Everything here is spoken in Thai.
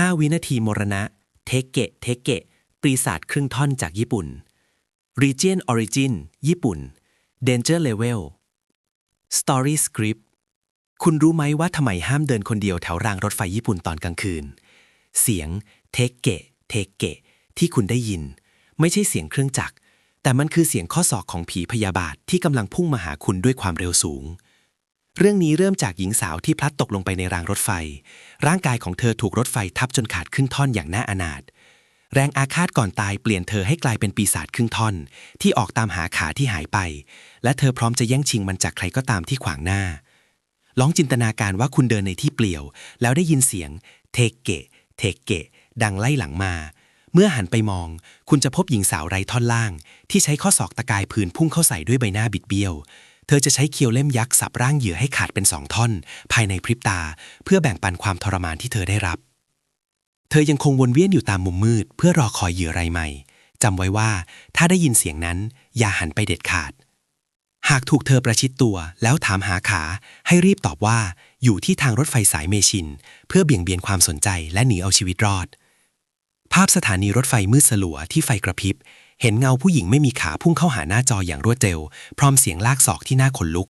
5 วินาทีมรณะ เทเกะ เทเกะ ปีศาจครึ่งท่อนจากญี่ปุ่น Region Origin ญี่ปุ่น Danger Level Story Script คุณรู้ไหมว่าทำไมห้ามเดินคนเดียวแถวรางรถไฟญี่ปุ่นตอนกลางคืน เสียงเทเกะ เทเกะ ที่คุณได้ยิน ไม่ใช่เสียงเครื่องจักร แต่มันคือเสียงข้อศอกของผีพยาบาทที่กำลังพุ่งมาหาคุณด้วยความเร็วสูง เรื่องนี้เริ่มจากหญิงสาวที่พลัดตกลงไปในรางรถไฟ ร่างกายของเธอถูกรถไฟทับจนขาดครึ่งท่อนอย่างน่าอนาถ แรงอาฆาตก่อนตายเปลี่ยนเธอให้กลายเป็นปีศาจครึ่งท่อน ที่ออกตามหาขาที่หายไป และเธอพร้อมจะแย่งชิงมันจากใครก็ตามที่ขวางหน้า ลองจินตนาการว่าคุณเดินในที่เปลี่ยว แล้วได้ยินเสียงเทเกะ เทเกะ ดังไล่หลังมา เมื่อหันไปมอง คุณจะพบหญิงสาวไร้ท่อนล่าง ที่ใช้ข้อศอกตะกายพื้นพุ่งเข้าใส่ด้วยใบหน้าบิดเบี้ยว เธอจะใช้เคียวเล่มยักษ์สับร่างเหยื่อให้ขาดเป็นสองท่อน ภายในพริบตา เพื่อแบ่งปันความทรมานที่เธอได้รับ เธอยังคงวนเวียนอยู่ตามมุมมืด เพื่อรอคอยเหยื่อรายใหม่จำไว้ว่าถ้าได้ยินเสียงนั้น อย่าหันไปเด็ดขาด หากถูกเธอประชิดตัวแล้วถามหาขา ให้รีบตอบว่าอยู่ที่ทางรถไฟสายเมชิน เพื่อเบี่ยงเบียนความสนใจและหนีเอาชีวิตรอด ภาพสถานีรถไฟมืดสลัวที่ไฟกระพริบ เห็นเงาผู้หญิงไม่มีขาพุ่งเข้าหาหน้าจออย่างรวดเร็ว พร้อมเสียงลากศอกที่น่าขนลุก